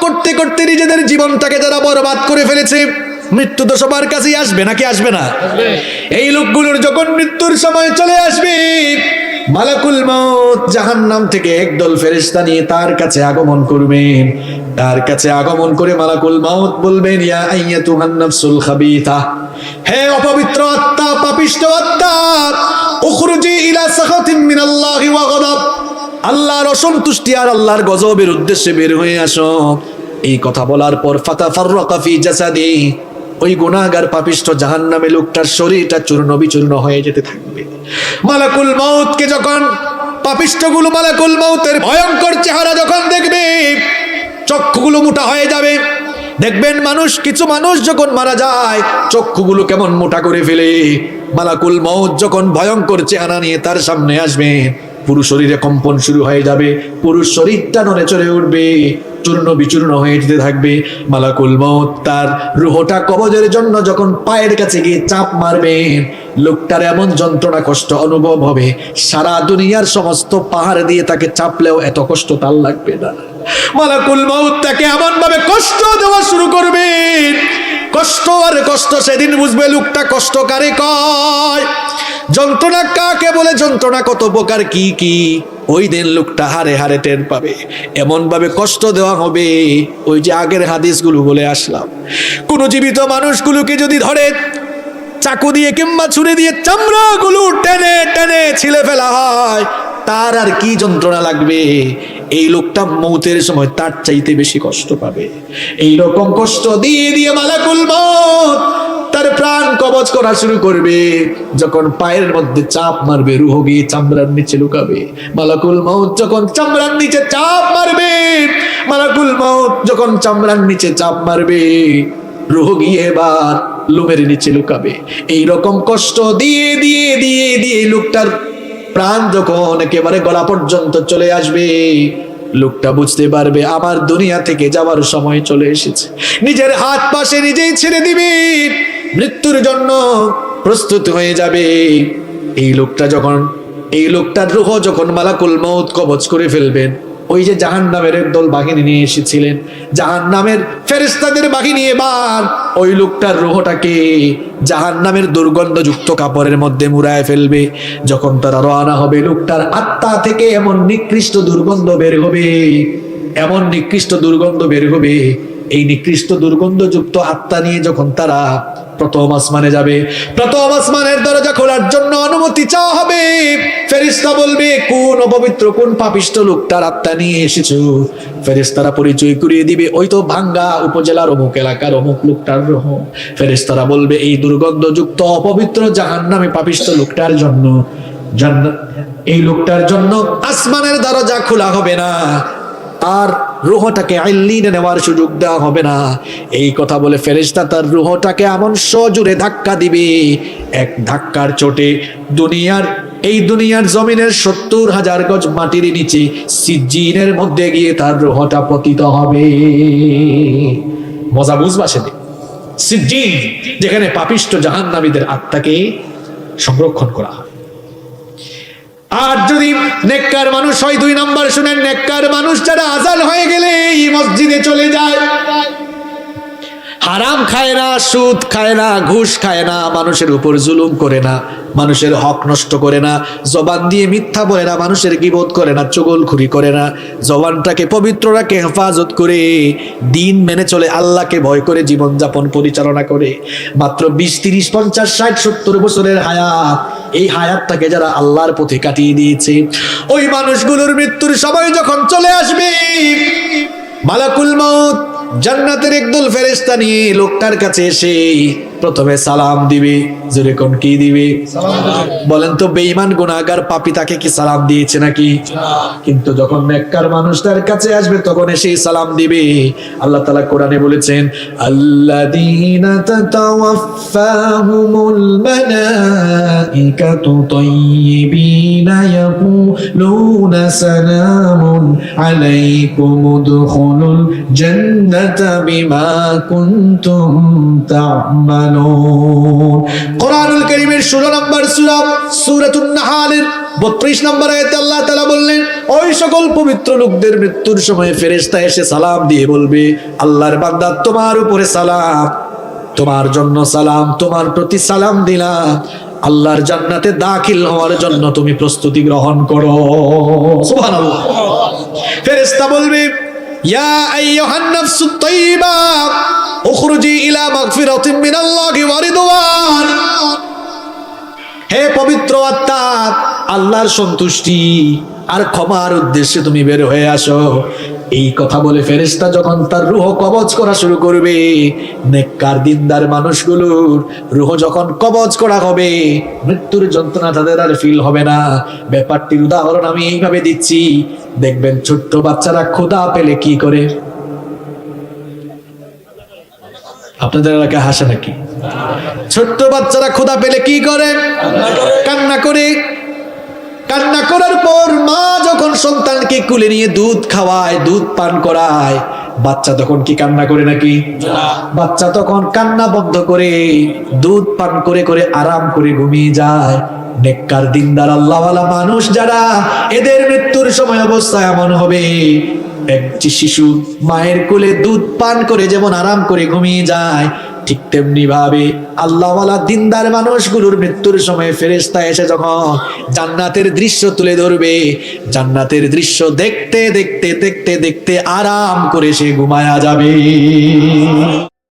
করতে করতে নিজেদের জীবনটাকে যারা বরবাদ করে ফেলেছে মৃত্যু তো সবার কাছেই আসবে নাকি আসবে না? এই লোকগুলোর যখন মৃত্যুর সময় চলে আসবে মালাকুল মউত জাহান্নাম থেকে একদল ফেরেশতা নিয়ে তার কাছে আগমন করবেন। তার কাছে আগমন করে মালাকুল মাউত বলবেন ইয়া আইয়াতুহান নাফসুল খাবিথা হে অপবিত্র আত্মা পাপিষ্ঠ আত্মা উখরুজি ইলা সাখাতিন মিনাল্লাহি ওয়া আল্লাহর অসন্তুষ্টি আর আল্লাহর গজবের উদ্দেশ্যে বের হয়ে আসো। এই কথা বলার পর ফাতা ফাররাকা ফি জাসাদি, ওই গুনাহগার পাপিষ্ঠ জাহান্নামে লোকটার শরীরটা চূর্ণ বিচূর্ণ হয়ে যেতে থাকবে। মালাকুল মাউতকে যখন, পাপিষ্ঠগুলো মালাকুল মাউতের ভয়ঙ্কর চেহারা যখন দেখবে, চক্ষুগুলো মোটা হয়ে যাবে। দেখবেন মানুষ, কিছু মানুষ যখন মারা যায়, চক্ষুগুলো কেমন মোটা করে ফেলে। মালাকুল মৌত যখন ভয়ঙ্কর চেহারা নিয়ে তার সামনে আসবে পুরো শরীরে কম্পন শুরু হয়ে যাবে পুরো শরীরটা নড়ে চড়ে উঠবে, চূর্ণ বিচূর্ণ হয়ে যেতে থাকবে। মালাকুল মৌত তার রুহটা কবজের জন্য যখন পায়ের কাছে গিয়ে চাপ মারবে, লোকটার এমন যন্ত্রণা কষ্ট অনুভব হবে, সারা দুনিয়ার সমস্ত পাহাড় দিয়ে তাকে চাপলেও এত কষ্ট তার লাগবে না। মালাকুল মৌত তাকে এমন ভাবে কষ্ট দেওয়া শুরু করবে, কষ্ট আর কষ্ট সেদিন বুঝবে লোকটা কষ্ট কারে কয়? যন্ত্রণা কাকে বলে? যন্ত্রণা কত প্রকার? কি কি? ওই দিন লোকটা হারে হারে টের পাবে। এমন ভাবে কষ্ট দেওয়া হবে। ওই যে আগের হাদিসগুলো বলে আসলাম। কোনো জীবিত মানুষগুলোকে যদি ধরে, চাকু দিয়ে কিংবা ছুরি দিয়ে চামড়াগুলো টেনে টেনে ছিলে ফেলা হয়, তার আর কি যন্ত্রণা লাগবে? এই লোকটা মৌতের সময় তার চাইতে বেশি কষ্ট পাবে। এই রকম কষ্ট দিয়ে দিয়ে মালাকুল মত তার প্রাণ কবজ করা শুরু করবে। যখন পায়ের মধ্যে চাপ মারবে, রুহ গিয়ে চামড়ার নিচে লুকাবে। মালাকুল মৌত যখন চামড়ার নিচে চাপ মারবে, মালাকুল মৌত যখন চামড়ার নিচে চাপ মারবে, রুহ গিয়ে এবার লোমের নিচে লুকাবে। এই রকম কষ্ট দিয়ে দিয়ে দিয়ে দিয়ে লোকটার প্রাণ যখন একেবারে গলা পর্যন্ত চলে আসবে, লোকটা বুঝতে পারবে আমার দুনিয়া থেকে যাওয়ার সময় চলে এসেছে। নিজের হাত পাশে নিজেই ছেড়ে দিবে, মৃত্যুর জন্য প্রস্তুত হয়ে যাবে। এই লোকটা যখন, এই লোকটার রুহ যখন মালাকুল মৌত কবচ করে ফেলবেন ওই যে জাহান নামের একদল বাঘিনী নিয়ে এসেছিলেন। জাহান নামের ফেরেস্তাদের বাঘিনী এবার ওই লোকটার রোহটাকে জাহান নামের দুর্গন্ধযুক্ত কাপড়ের মধ্যে মুড়ায় ফেলবে। যখন তারা রওনা হবে, লোকটার আত্মা থেকে এমন নিকৃষ্ট দুর্গন্ধ বের হবে, এমন নিকৃষ্ট দুর্গন্ধ বের হবে এই নিকৃষ্ট দুর্গন্ধযুক্ত আত্মা নিয়ে যখন তারা প্রথম আসমানে যাবে, প্রথম আসমানের দরজা খোলার জন্য অনুমতি চাওয়া হবে। ফেরিস্তা বলবে, কোন অপবিত্র, কোন পাপিষ্ট লোকটার আত্মা নিয়ে এসেছ? ফেরিস্তারা পরিচয় করিয়ে দিবে, ওই তো ভাঙ্গা উপজেলার অমুক এলাকার অমুক লোকটার রহ। ফেরিস্তারা বলবে, এই দুর্গন্ধযুক্ত অপবিত্র জাহান নামে পাপিষ্ট লোকটার জন্য এই লোকটার জন্য আসমানের দরজা খোলা হবে না। তার রুহটাকে আইলিনে নেওয়ার সুযোগ দেওয়া হবে না। এই কথা বলে ফেরেশতা তার রুহটাকে এমন সজোরে ধাক্কা দিবে, এক ধাক্কার চোটে দুনিয়ার, এই দুনিয়ার জমিনের সত্তর হাজার গজ মাটির নিচে সিজিনের মধ্যে গিয়ে তার রুহটা পতিত হবে। মজা বুঝবা সেদিন। সিজিন যেখানে পাপিষ্ট জাহান্নামীদের আত্মাকে সংরক্ষণ করা হয়। আর যদি নেককার মানুষ হয়, দুই নাম্বার শুনেন, নেককার মানুষ যারা আজান হয়ে গেলে এই মসজিদে চলে যায়। হারাম খায় না, সুদ খায় না, ঘুষ খায় না, মানুষের উপর জুলুম করে না, মানুষের হক নষ্ট করে না, জবান দিয়ে মিথ্যা বলে না, মানুষের গিবোধ করে না, চগলখুরি করে না, জবানটাকে পবিত্র রাখে, হেফাজত করে, দিন মেনে চলে, আল্লাহকে ভয় করে জীবনযাপন পরিচালনা করে। মাত্র বিশ, তিরিশ, পঞ্চাশ, ষাট, সত্তর বছরের হায়াত এই হায়াতটাকে যারা আল্লাহর পথে কাটিয়ে দিয়েছে, ওই মানুষগুলোর মৃত্যুর সময় যখন চলে আসবে, মালাকুল মউত জান্নাতের একদল ফেরেশতা নিয়ে লোকটার কাছে এসে প্রথমে সালাম দিবে। জোরে কোন কি দিবে? বলেন তো, বেঈমান গুনাহগার পাপী তাকে কি সালাম দিয়েছে নাকি? কিন্তু যখন নেককার মানুষ তার কাছে আসবে, তখন এসেই সালাম দিবে। আল্লাহ তাআলা কোরআনে বলেছেন, আল্লাযীনা তাতাওয়াফাহুমুল মালাইকাতু তাইয়্যিবিনা ইয়াকুলুনা সালামুন আলাইকুম উদখুলুল জান্নাতা। বিমা কুনতুম তা'মালুন কোরআনুল কারীমের 16 নম্বর সূরা, সূরাতুন নাহালের বত্রিশ নম্বর আয়তে আল্লাহ তালা বললেন, ওই সকল পবিত্র লোকদের মৃত্যুর সময় ফেরেস্তা এসে সালাম দিয়ে বলবে, আল্লাহর তোমার উপরে সালাম, তোমার জন্য সালাম, তোমার প্রতি সালাম দিলাম। আল্লাহর জান্নাতে দাখিল হওয়ার জন্য তুমি প্রস্তুতি গ্রহণ করো। ফেরেশতা বলবে ইয়া আইয়ুহান নাফসুত তাইয়্যিবা উখরুজি ইলা মাগফিরাতিন মিনাল্লাহি ওয়া রিদওয়ান। হে পবিত্র আত্মা আল্লাহর সন্তুষ্টি আর ক্ষমার উদ্দেশ্যে তুমি বের হয়ে আসো। এই কথা বলে ফেরেশতা যখন তার রুহ কবজ করা শুরু করবে, নেককার দিনদার মানুষগুলোর রুহ যখন কবজ করা হবে, মৃত্যুর যন্ত্রণা তাদের আর ফিল হবে না। ব্যাপারটির উদাহরণ আমি এইভাবে দিচ্ছি। দেখবেন ছোট্ট বাচ্চারা ক্ষুধা পেলে কি করে? আপনাদের এলাকায় হাসে নাকি? ছোট্ট বাচ্চারা ক্ষুধা পেলে কি করে? কান্না করে। কান্না করার পর মা যখন সন্তানকে কুলে নিয়ে দুধ খাওয়ায়, দুধ পান করায়, বাচ্চা তখন কি কান্না করে নাকি? বাচ্চা তখন কান্না বন্ধ করে দুধ পান করে করে আরাম করে ঘুমিয়ে যায়। নেককার দিনদার আল্লাহওয়ালা মানুষ যারা, এদের মৃত্যুর সময় অবস্থা এমন হবে। একটি শিশু মায়ের কোলে দুধ পান করে যেমন আরাম করে ঘুমিয়ে যায় ঠিক তেমনি ভাবে আল্লাহওয়ালা দিনদার মানুষগুলোর মৃত্যুর সময় ফেরেস্তা এসে যখন জান্নাতের দৃশ্য তুলে ধরবে, জান্নাতের দৃশ্য দেখতে দেখতে দেখতে দেখতে আরাম করে সে ঘুমায়া যাবে।